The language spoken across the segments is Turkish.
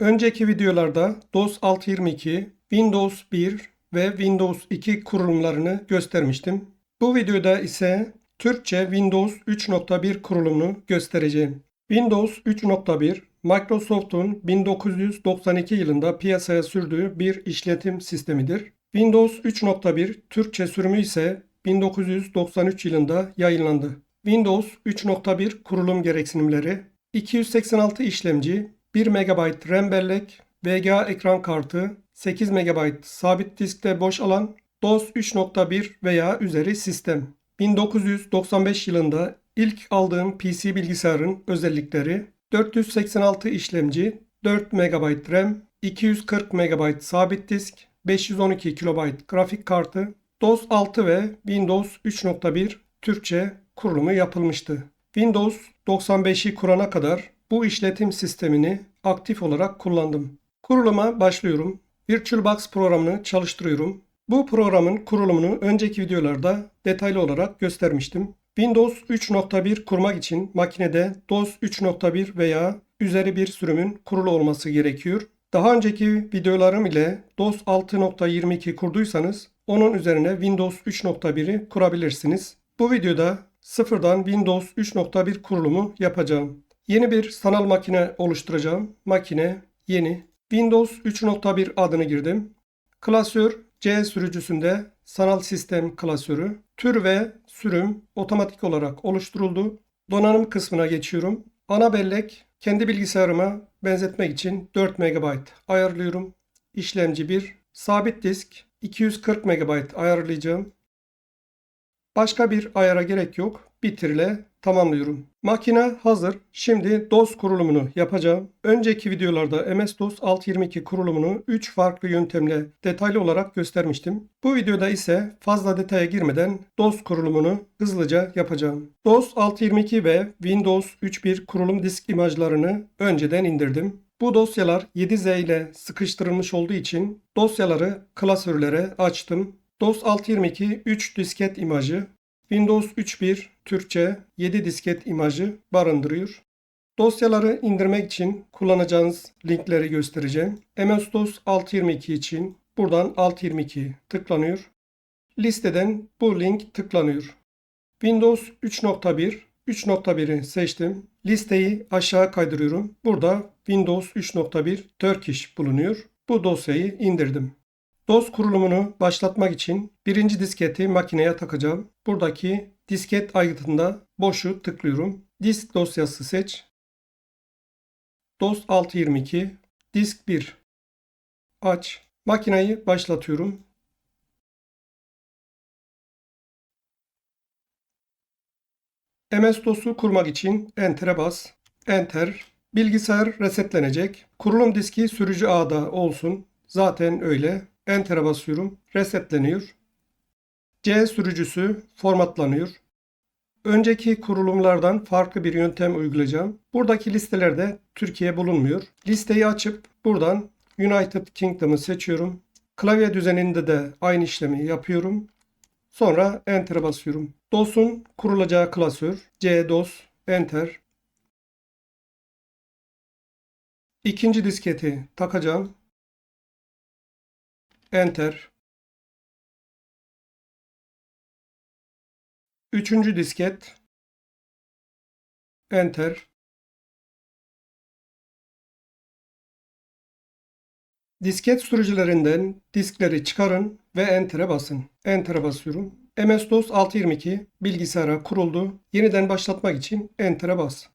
Önceki videolarda DOS 6.22, Windows 1 ve Windows 2 kurulumlarını göstermiştim. Bu videoda ise Türkçe Windows 3.1 kurulumunu göstereceğim. Windows 3.1 Microsoft'un 1992 yılında piyasaya sürdüğü bir işletim sistemidir. Windows 3.1 Türkçe sürümü ise 1993 yılında yayınlandı. Windows 3.1 kurulum gereksinimleri 286 işlemci, 1 MB RAM bellek, VGA ekran kartı, 8 MB sabit diskte boş alan, DOS 3.1 veya üzeri sistem. 1995 yılında ilk aldığım PC bilgisayarın özellikleri 486 işlemci, 4 MB RAM, 240 MB sabit disk, 512 KB grafik kartı, DOS 6 ve Windows 3.1 Türkçe kurulumu yapılmıştı. Windows 95'i kurana kadar bu işletim sistemini aktif olarak kullandım. Kuruluma başlıyorum. VirtualBox programını çalıştırıyorum. Bu programın kurulumunu önceki videolarda detaylı olarak göstermiştim. Windows 3.1 kurmak için makinede DOS 3.1 veya üzeri bir sürümün kurulu olması gerekiyor. Daha önceki videolarım ile DOS 6.22 kurduysanız onun üzerine Windows 3.1'i kurabilirsiniz. Bu videoda sıfırdan Windows 3.1 kurulumu yapacağım. Yeni bir sanal makine oluşturacağım. Makine yeni. Windows 3.1 adını girdim. Klasör C sürücüsünde sanal sistem klasörü. Tür ve sürüm otomatik olarak oluşturuldu. Donanım kısmına geçiyorum. Ana bellek kendi bilgisayarıma benzetmek için 4 MB ayarlıyorum. İşlemci 1. Sabit disk 240 MB ayarlayacağım. Başka bir ayara gerek yok. Bitir ile tamamlıyorum. Makine hazır. Şimdi DOS kurulumunu yapacağım. Önceki videolarda MS-DOS 6.22 kurulumunu 3 farklı yöntemle detaylı olarak göstermiştim. Bu videoda ise fazla detaya girmeden DOS kurulumunu hızlıca yapacağım. DOS 6.22 ve Windows 3.1 kurulum disk imajlarını önceden indirdim. Bu dosyalar 7Z ile sıkıştırılmış olduğu için dosyaları klasörlere açtım. DOS 6.22 3 disket imajı, Windows 3.1 Türkçe 7 disket imajı barındırıyor. Dosyaları indirmek için kullanacağınız linkleri göstereceğim. MS-DOS 6.22 için buradan 6.22 tıklanıyor. Listeden bu link tıklanıyor. Windows 3.1 3.1'i seçtim. Listeyi aşağı kaydırıyorum. Burada Windows 3.1 Turkish bulunuyor. Bu dosyayı indirdim. DOS kurulumunu başlatmak için birinci disketi makineye takacağım. Buradaki disket aygıtında boşu tıklıyorum. Disk dosyası seç. DOS 622 disk 1 aç. Makineyi başlatıyorum. MS-DOS'u kurmak için Enter'e bas. Enter. Bilgisayar resetlenecek. Kurulum diski sürücü ağda olsun. Zaten öyle. Enter'e basıyorum. Resetleniyor. C sürücüsü formatlanıyor. Önceki kurulumlardan farklı bir yöntem uygulayacağım. Buradaki listelerde Türkiye bulunmuyor. Listeyi açıp buradan United Kingdom'ı seçiyorum. Klavye düzeninde de aynı işlemi yapıyorum. Sonra Enter'a basıyorum. DOS'un kurulacağı klasör C-DOS Enter. İkinci disketi takacağım. Enter. Üçüncü disket. Enter. Disket sürücülerinden diskleri çıkarın ve Enter'e basın. Enter'e basıyorum. MS-DOS 622 bilgisayara kuruldu. Yeniden başlatmak için Enter'e bas.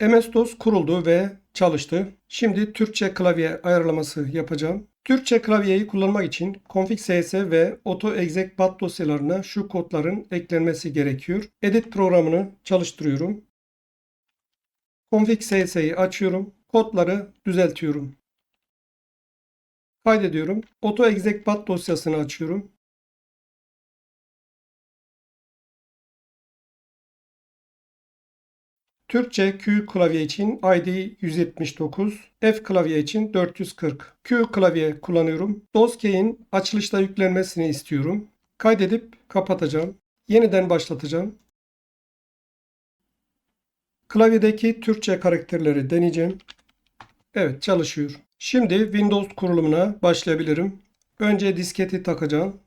MS-DOS kuruldu ve çalıştı. Şimdi Türkçe klavye ayarlaması yapacağım. Türkçe klavyeyi kullanmak için config.cs ve AutoExec.bat dosyalarına şu kodların eklenmesi gerekiyor. Edit programını çalıştırıyorum. config.cs'yi açıyorum. Kodları düzeltiyorum. Kaydediyorum. AutoExec.bat dosyasını açıyorum. Türkçe Q klavye için ID 179, F klavye için 440. Q klavye kullanıyorum. DOSKey'in açılışta yüklenmesini istiyorum. Kaydedip kapatacağım. Yeniden başlatacağım. Klavyedeki Türkçe karakterleri deneyeceğim. Evet çalışıyor. Şimdi Windows kurulumuna başlayabilirim. Önce disketi takacağım.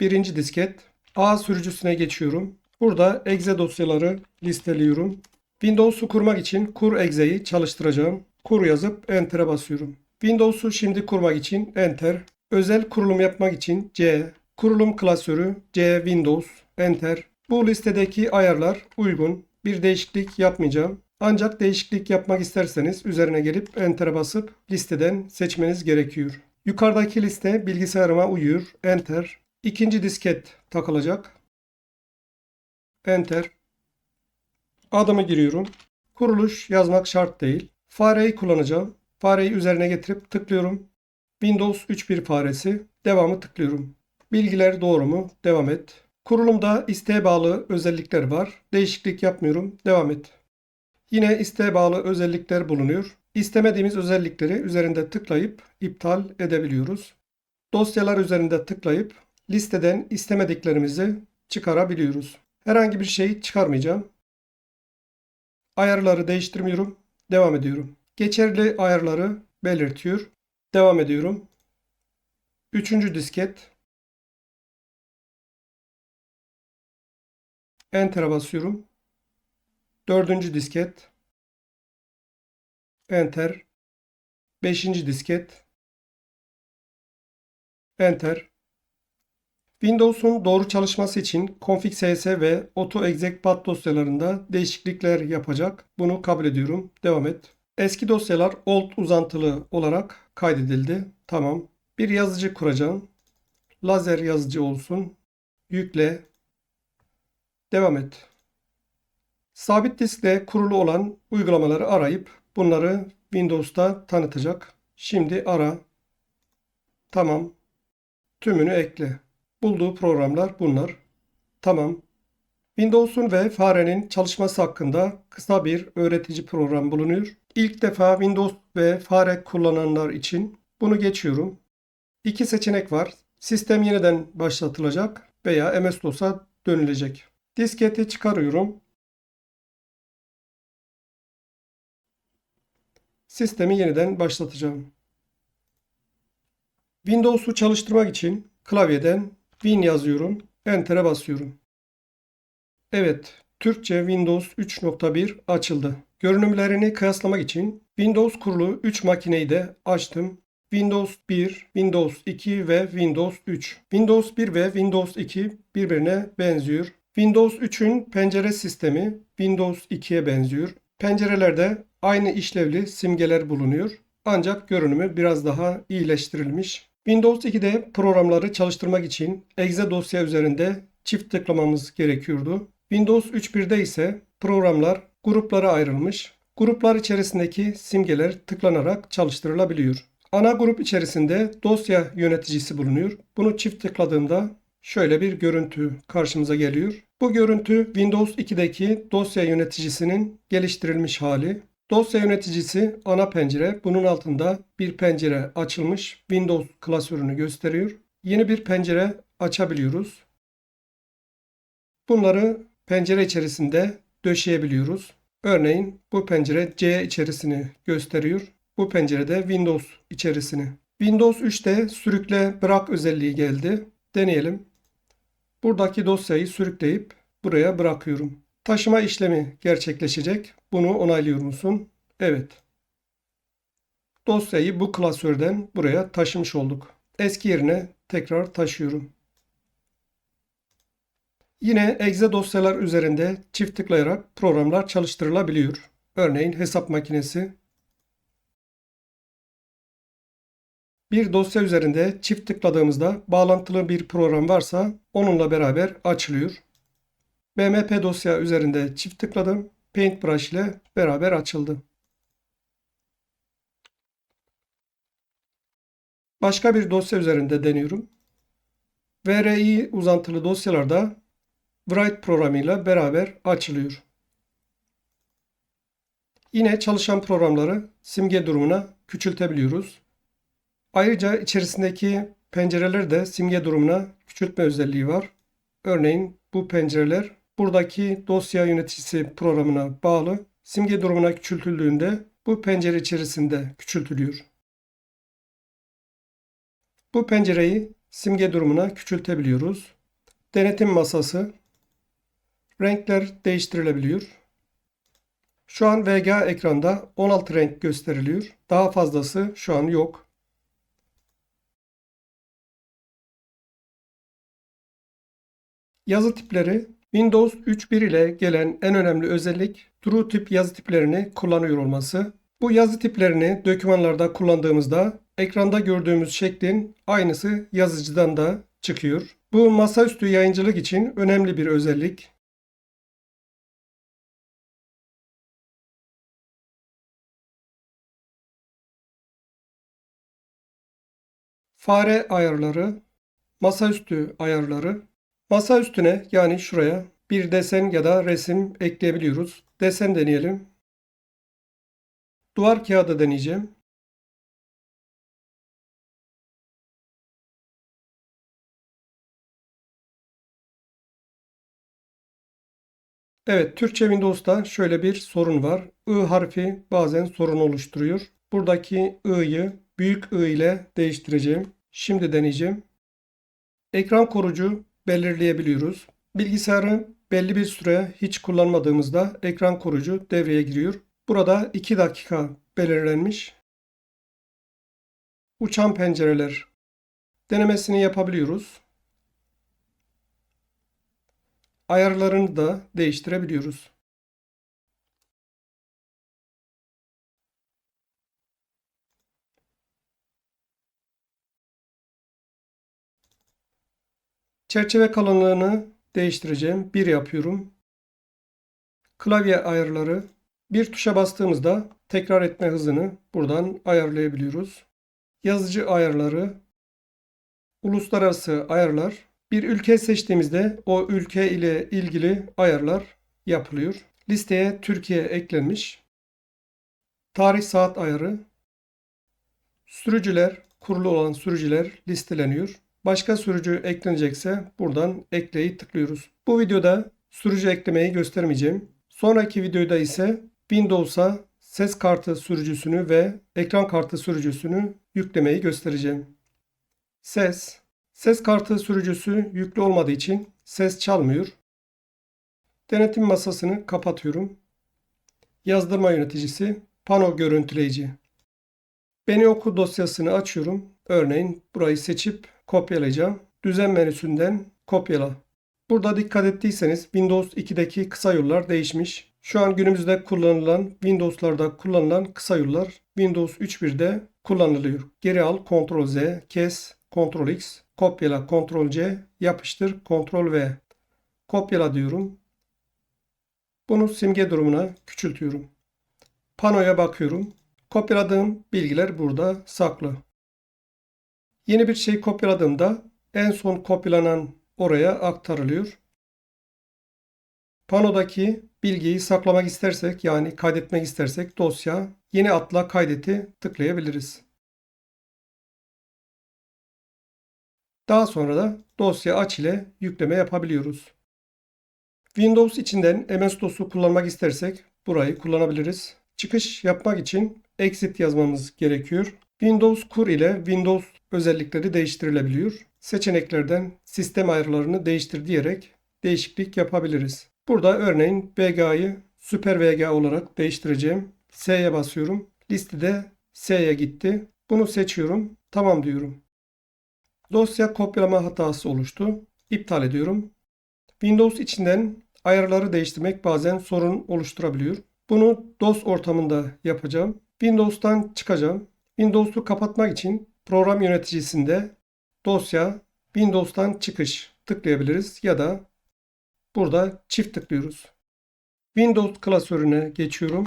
Birinci disket. A sürücüsüne geçiyorum. Burada exe dosyaları listeliyorum. Windows'u kurmak için kur exe'yi çalıştıracağım. Kur yazıp enter'e basıyorum. Windows'u şimdi kurmak için enter. Özel kurulum yapmak için C. Kurulum klasörü C Windows enter. Bu listedeki ayarlar uygun. Bir değişiklik yapmayacağım. Ancak değişiklik yapmak isterseniz üzerine gelip enter'e basıp listeden seçmeniz gerekiyor. Yukarıdaki liste bilgisayarıma uyuyor. Enter. İkinci disket takılacak. Enter. Adımı giriyorum. Kuruluş yazmak şart değil. Fareyi kullanacağım. Fareyi üzerine getirip tıklıyorum. Windows 3.1 faresi. Devamı tıklıyorum. Bilgiler doğru mu? Devam et. Kurulumda isteğe bağlı özellikler var. Değişiklik yapmıyorum. Devam et. Yine isteğe bağlı özellikler bulunuyor. İstemediğimiz özellikleri üzerinde tıklayıp iptal edebiliyoruz. Dosyalar üzerinde tıklayıp listeden istemediklerimizi çıkarabiliyoruz. Herhangi bir şey çıkarmayacağım. Ayarları değiştirmiyorum. Devam ediyorum. Geçerli ayarları belirtiyor. Devam ediyorum. Üçüncü disket. Enter'a basıyorum. Dördüncü disket. Enter. Beşinci disket. Enter. Windows'un doğru çalışması için config.cs ve auto.exec.bat dosyalarında değişiklikler yapacak. Bunu kabul ediyorum. Devam et. Eski dosyalar old uzantılı olarak kaydedildi. Tamam. Bir yazıcı kuracağım. Lazer yazıcı olsun. Yükle. Devam et. Sabit diskte kurulu olan uygulamaları arayıp bunları Windows'ta tanıtacak. Şimdi ara. Tamam. Tümünü ekle. Bulduğu programlar bunlar. Tamam. Windows'un ve farenin çalışması hakkında kısa bir öğretici program bulunuyor. İlk defa Windows ve fare kullananlar için bunu geçiyorum. İki seçenek var. Sistem yeniden başlatılacak veya MS-DOS'a dönülecek. Disketi çıkarıyorum. Sistemi yeniden başlatacağım. Windows'u çalıştırmak için klavyeden Win yazıyorum. Enter'e basıyorum. Evet, Türkçe Windows 3.1 açıldı. Görünümlerini kıyaslamak için Windows kurulu 3 makineyi de açtım. Windows 1, Windows 2 ve Windows 3. Windows 1 ve Windows 2 birbirine benziyor. Windows 3'ün pencere sistemi Windows 2'ye benziyor. Pencerelerde aynı işlevli simgeler bulunuyor. Ancak görünümü biraz daha iyileştirilmiş. Windows 2'de programları çalıştırmak için exe dosya üzerinde çift tıklamamız gerekiyordu. Windows 3.1'de ise programlar gruplara ayrılmış. Gruplar içerisindeki simgeler tıklanarak çalıştırılabiliyor. Ana grup içerisinde dosya yöneticisi bulunuyor. Bunu çift tıkladığımda şöyle bir görüntü karşımıza geliyor. Bu görüntü Windows 2'deki dosya yöneticisinin geliştirilmiş hali. Dosya yöneticisi ana pencere. Bunun altında bir pencere açılmış Windows klasörünü gösteriyor. Yeni bir pencere açabiliyoruz. Bunları pencere içerisinde döşeyebiliyoruz. Örneğin bu pencere C içerisini gösteriyor. Bu pencerede Windows içerisini. Windows 3'te sürükle bırak özelliği geldi. Deneyelim. Buradaki dosyayı sürükleyip buraya bırakıyorum. Taşıma işlemi gerçekleşecek. Bunu onaylıyor musun? Evet. Dosyayı bu klasörden buraya taşımış olduk. Eski yerine tekrar taşıyorum. Yine exe dosyalar üzerinde çift tıklayarak programlar çalıştırılabiliyor. Örneğin hesap makinesi. Bir dosya üzerinde çift tıkladığımızda bağlantılı bir program varsa onunla beraber açılıyor. BMP dosya üzerinde çift tıkladım. Paintbrush ile beraber açıldı. Başka bir dosya üzerinde deniyorum. VRI uzantılı dosyalarda Write programıyla beraber açılıyor. Yine çalışan programları simge durumuna küçültebiliyoruz. Ayrıca içerisindeki pencereler de simge durumuna küçültme özelliği var. Örneğin bu pencereler buradaki dosya yöneticisi programına bağlı. simge durumuna küçültüldüğünde bu pencere içerisinde küçültülüyor. Bu pencereyi simge durumuna küçültebiliyoruz. Denetim masası. Renkler değiştirilebiliyor. Şu an VGA ekranda 16 renk gösteriliyor. Daha fazlası şu an yok. Yazı tipleri Windows 3.1 ile gelen en önemli özellik True tip yazı tiplerini kullanıyor olması. Bu yazı tiplerini dokümanlarda kullandığımızda ekranda gördüğümüz şeklin aynısı yazıcıdan da çıkıyor. Bu masaüstü yayıncılık için önemli bir özellik. Fare ayarları, masaüstü ayarları. Masa üstüne yani şuraya bir desen ya da resim ekleyebiliyoruz. Desen deneyelim. Duvar kağıdı deneyeceğim. Evet, Türkçe Windows'ta şöyle bir sorun var. I harfi bazen sorun oluşturuyor. Buradaki I'yı büyük I ile değiştireceğim. Şimdi deneyeceğim. Ekran koruyucu belirleyebiliyoruz. Bilgisayarı belli bir süre hiç kullanmadığımızda ekran koruyucu devreye giriyor. Burada 2 dakika belirlenmiş. Uçan pencereler denemesini yapabiliyoruz. Ayarlarını da değiştirebiliyoruz. Çerçeve kalınlığını değiştireceğim. 1 yapıyorum. Klavye ayarları. Bir tuşa bastığımızda tekrar etme hızını buradan ayarlayabiliyoruz. Yazıcı ayarları. Uluslararası ayarlar. Bir ülke seçtiğimizde o ülke ile ilgili ayarlar yapılıyor. Listeye Türkiye eklenmiş. Tarih saat ayarı. Sürücüler, kurulu olan sürücüler listeleniyor. Başka sürücü eklenecekse buradan ekleyi tıklıyoruz. Bu videoda sürücü eklemeyi göstermeyeceğim. Sonraki videoda ise Windows'a ses kartı sürücüsünü ve ekran kartı sürücüsünü yüklemeyi göstereceğim. Ses. Ses kartı sürücüsü yüklü olmadığı için ses çalmıyor. Denetim masasını kapatıyorum. Yazdırma yöneticisi, pano görüntüleyici. Beni oku dosyasını açıyorum. Örneğin burayı seçip kopyalayacağım. Düzen menüsünden kopyala. Burada dikkat ettiyseniz Windows 2'deki kısa yollar değişmiş. Şu an günümüzde kullanılan Windows'larda kullanılan kısa yollar Windows 3.1'de kullanılıyor. Geri al, Ctrl Z, kes, Ctrl X, kopyala, Ctrl C, yapıştır, Ctrl V. Kopyala diyorum. Bunu simge durumuna küçültüyorum. Panoya bakıyorum. Kopyaladığım bilgiler burada saklı. Yeni bir şey kopyaladığımda en son kopyalanan oraya aktarılıyor. Panodaki bilgiyi saklamak istersek yani kaydetmek istersek dosya yeni atla kaydeti tıklayabiliriz. Daha sonra da dosya aç ile yükleme yapabiliyoruz. Windows içinden MS-DOS'u kullanmak istersek burayı kullanabiliriz. Çıkış yapmak için exit yazmamız gerekiyor. Windows Kur ile Windows özellikleri değiştirilebiliyor. Seçeneklerden sistem ayarlarını değiştir diyerek değişiklik yapabiliriz. Burada örneğin VGA'yı Super VGA olarak değiştireceğim. S'ye basıyorum. Listede S'ye gitti. Bunu seçiyorum. Tamam diyorum. Dosya kopyalama hatası oluştu. İptal ediyorum. Windows içinden ayarları değiştirmek bazen sorun oluşturabiliyor. Bunu DOS ortamında yapacağım. Windows'tan çıkacağım. Windows'u kapatmak için program yöneticisinde dosya Windows'tan çıkış tıklayabiliriz ya da burada çift tıklıyoruz. Windows klasörüne geçiyorum.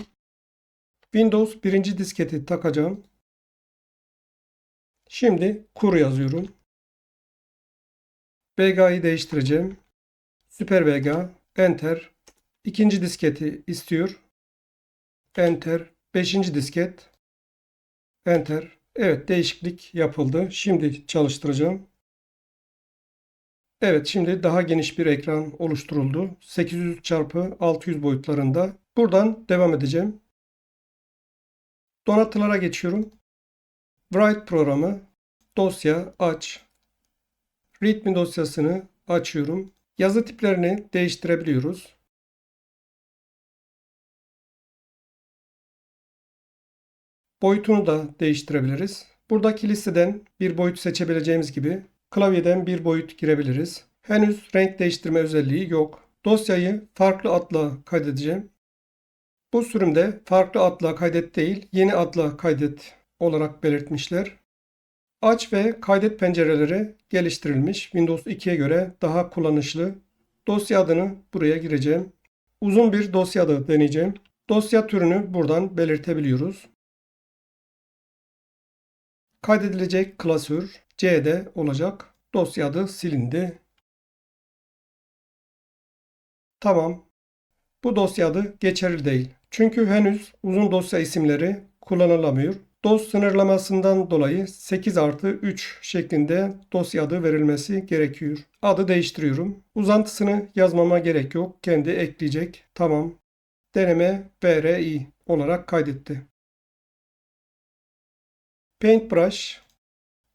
Windows birinci disketi takacağım. Şimdi kur yazıyorum. VGA'yı değiştireceğim. Süper VGA, Enter. İkinci disketi istiyor. Enter. Beşinci disket. Enter. Evet değişiklik yapıldı. Şimdi çalıştıracağım. Evet şimdi daha geniş bir ekran oluşturuldu. 800 x 600 boyutlarında Buradan devam edeceğim. Donatılara geçiyorum. Write programı, dosya aç. Readme dosyasını açıyorum. Yazı tiplerini değiştirebiliyoruz. Boyutunu da değiştirebiliriz. Buradaki listeden bir boyut seçebileceğimiz gibi klavyeden bir boyut girebiliriz. Henüz renk değiştirme özelliği yok. Dosyayı farklı adla kaydedeceğim. Bu sürümde farklı adla kaydet değil, yeni adla kaydet olarak belirtmişler. Aç ve kaydet pencereleri geliştirilmiş. Windows 2'ye göre daha kullanışlı. Dosya adını buraya gireceğim. Uzun bir dosya adı deneyeceğim. Dosya türünü buradan belirtebiliyoruz. Kaydedilecek klasör C'de olacak. Dosya adı silindi. Tamam. Bu dosya adı geçerli değil. Çünkü henüz uzun dosya isimleri kullanılamıyor. DOS sınırlamasından dolayı 8 artı 3 şeklinde dosya adı verilmesi gerekiyor. Adı değiştiriyorum. Uzantısını yazmama gerek yok. Kendi ekleyecek. Tamam. Deneme BRI olarak kaydetti. Paintbrush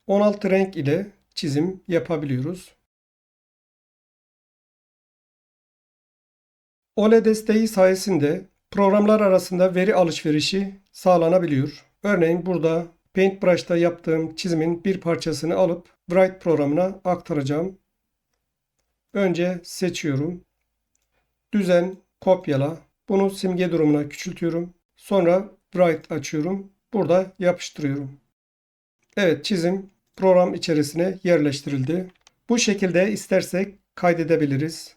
16 renk ile çizim yapabiliyoruz. OLED desteği sayesinde programlar arasında veri alışverişi sağlanabiliyor. Örneğin burada Paintbrush'ta yaptığım çizimin bir parçasını alıp Write programına aktaracağım. Önce seçiyorum. Düzen, kopyala. Bunu simge durumuna küçültüyorum. Sonra Write açıyorum. Burada yapıştırıyorum. Evet çizim program içerisine yerleştirildi. Bu şekilde istersek kaydedebiliriz.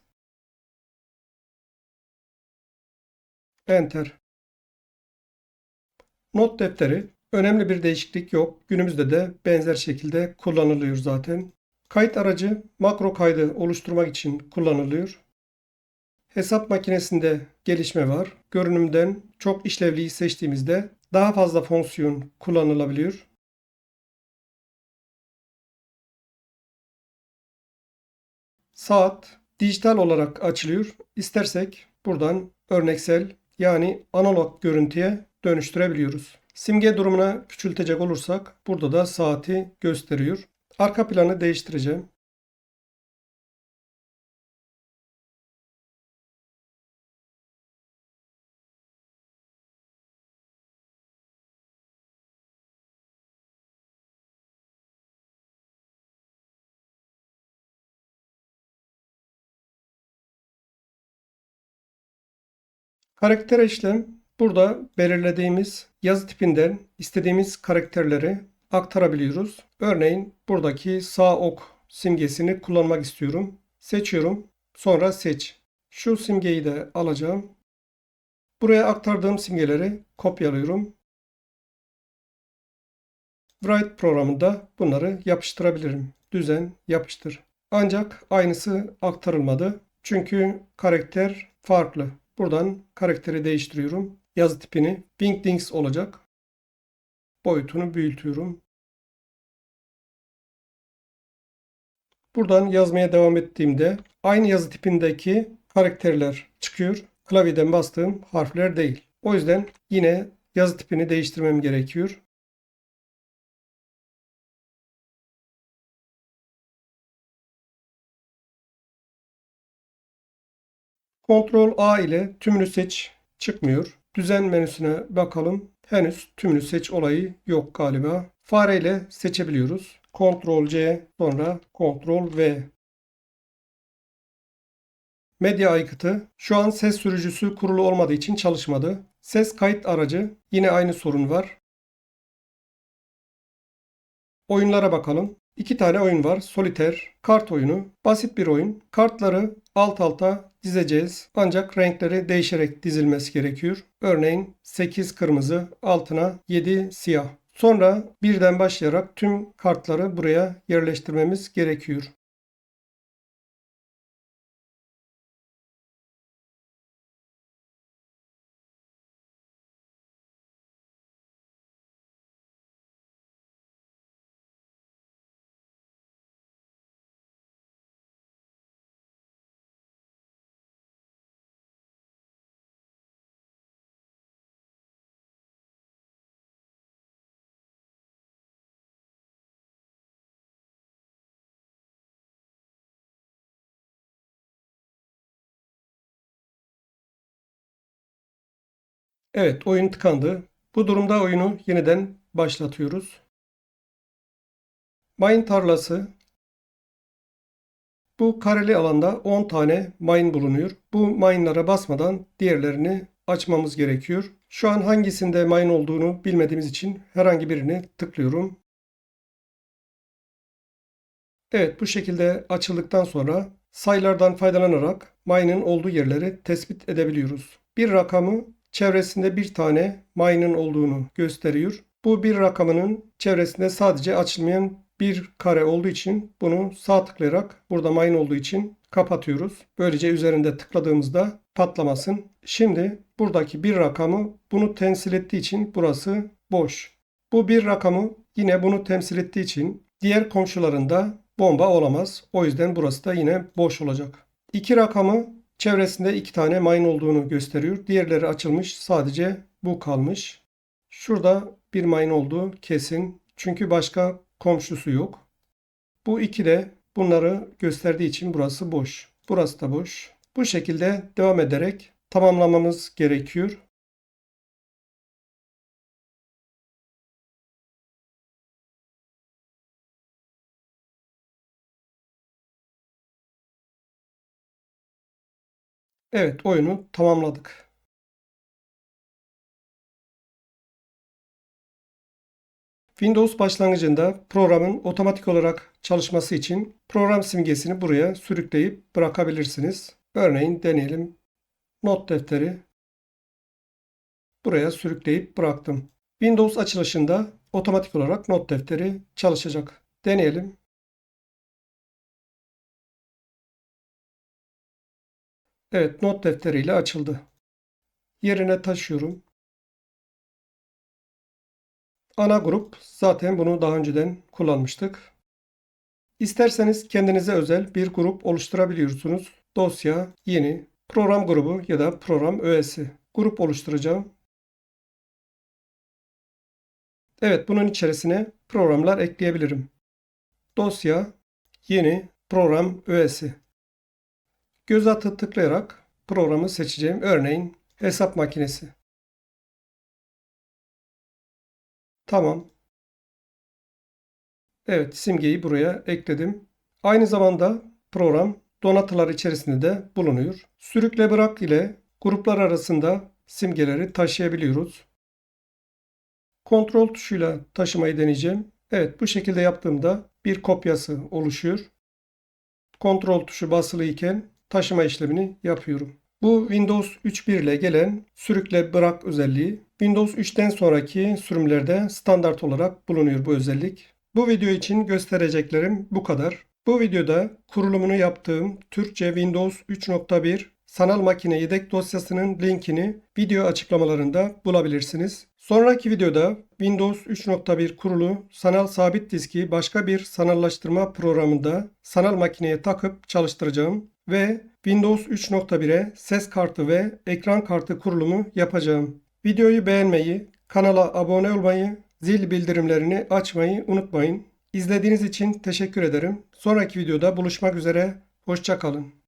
Enter. Not defteri önemli bir değişiklik yok. Günümüzde de benzer şekilde kullanılıyor zaten. Kayıt aracı makro kaydı oluşturmak için kullanılıyor. Hesap makinesinde gelişme var. Görünümden çok işlevliyi seçtiğimizde daha fazla fonksiyon kullanılabiliyor. Saat dijital olarak açılıyor. İstersek buradan örneksel yani analog görüntüye dönüştürebiliyoruz. Simge durumuna küçültecek olursak burada da saati gösteriyor. Arka planı değiştireceğim. Karakter işlem burada belirlediğimiz yazı tipinden istediğimiz karakterleri aktarabiliyoruz. Örneğin buradaki sağ ok simgesini kullanmak istiyorum. Seçiyorum. Sonra seç. Şu simgeyi de alacağım. Buraya aktardığım simgeleri kopyalıyorum. Write programında bunları yapıştırabilirim. Düzen yapıştır. Ancak aynısı aktarılmadı. Çünkü karakter farklı. Buradan karakteri değiştiriyorum. Yazı tipini Wingdings olacak. Boyutunu büyütüyorum. Buradan yazmaya devam ettiğimde aynı yazı tipindeki karakterler çıkıyor. Klavyeden bastığım harfler değil. O yüzden yine yazı tipini değiştirmem gerekiyor. Ctrl A ile tümünü seç çıkmıyor. Düzen menüsüne bakalım. Henüz tümünü seç olayı yok galiba. Fare ile seçebiliyoruz. Ctrl C sonra Ctrl V. Medya aygıtı şu an ses sürücüsü kurulu olmadığı için çalışmadı. Ses kayıt aracı yine aynı sorun var. Oyunlara bakalım. İki tane oyun var. Soliter, kart oyunu. Basit bir oyun. Kartları alt alta dizeceğiz. Ancak renkleri değişerek dizilmesi gerekiyor. Örneğin 8 kırmızı altına 7 siyah. Sonra birden başlayarak tüm kartları buraya yerleştirmemiz gerekiyor. Evet oyun tıkandı. Bu durumda oyunu yeniden başlatıyoruz. Mayın tarlası. Bu kareli alanda 10 tane mayın bulunuyor. Bu mayınlara basmadan diğerlerini açmamız gerekiyor. Şu an hangisinde mayın olduğunu bilmediğimiz için herhangi birini tıklıyorum. Evet bu şekilde açıldıktan sonra sayılardan faydalanarak mayının olduğu yerleri tespit edebiliyoruz. Bir rakamı çevresinde bir tane mayının olduğunu gösteriyor. Bu bir rakamının çevresinde sadece açılmayan bir kare olduğu için bunu sağ tıklayarak burada mayın olduğu için kapatıyoruz. Böylece üzerinde tıkladığımızda patlamasın. Şimdi buradaki bir rakamı bunu temsil ettiği için burası boş. Bu bir rakamı yine bunu temsil ettiği için diğer komşularında bomba olamaz. O yüzden burası da yine boş olacak. İki rakamı çevresinde iki tane mayın olduğunu gösteriyor. Diğerleri açılmış. Sadece bu kalmış. Şurada bir mayın olduğu kesin. Çünkü başka komşusu yok. Bu iki de bunları gösterdiği için burası boş. Burası da boş. Bu şekilde devam ederek tamamlamamız gerekiyor. Evet oyunu tamamladık. Windows başlangıcında programın otomatik olarak çalışması için program simgesini buraya sürükleyip bırakabilirsiniz. Örneğin deneyelim. Not defteri buraya sürükleyip bıraktım. Windows açılışında otomatik olarak not defteri çalışacak. Deneyelim. Evet not defteriyle açıldı. Yerine taşıyorum. Ana grup zaten bunu daha önceden kullanmıştık. İsterseniz kendinize özel bir grup oluşturabiliyorsunuz. Dosya, yeni, program grubu ya da program öğesi. Grup oluşturacağım. Evet bunun içerisine programlar ekleyebilirim. Dosya, yeni, program öğesi. Göz atı tıklayarak programı seçeceğim. Örneğin hesap makinesi. Tamam. Evet simgeyi buraya ekledim. Aynı zamanda program donatılar içerisinde de bulunuyor. Sürükle bırak ile gruplar arasında simgeleri taşıyabiliyoruz. Kontrol tuşuyla taşımayı deneyeceğim. Evet bu şekilde yaptığımda bir kopyası oluşuyor. Kontrol tuşu basılı iken taşıma işlemini yapıyorum. Bu Windows 3.1 ile gelen sürükle bırak özelliği. Windows 3'ten sonraki sürümlerde standart olarak bulunuyor bu özellik. Bu video için göstereceklerim bu kadar. Bu videoda kurulumunu yaptığım Türkçe Windows 3.1 sanal makine yedek dosyasının linkini video açıklamalarında bulabilirsiniz. Sonraki videoda Windows 3.1 kurulu sanal sabit diski başka bir sanallaştırma programında sanal makineye takıp çalıştıracağım ve Windows 3.1'e ses kartı ve ekran kartı kurulumu yapacağım. Videoyu beğenmeyi, kanala abone olmayı, zil bildirimlerini açmayı unutmayın. İzlediğiniz için teşekkür ederim. Sonraki videoda buluşmak üzere. Hoşçakalın.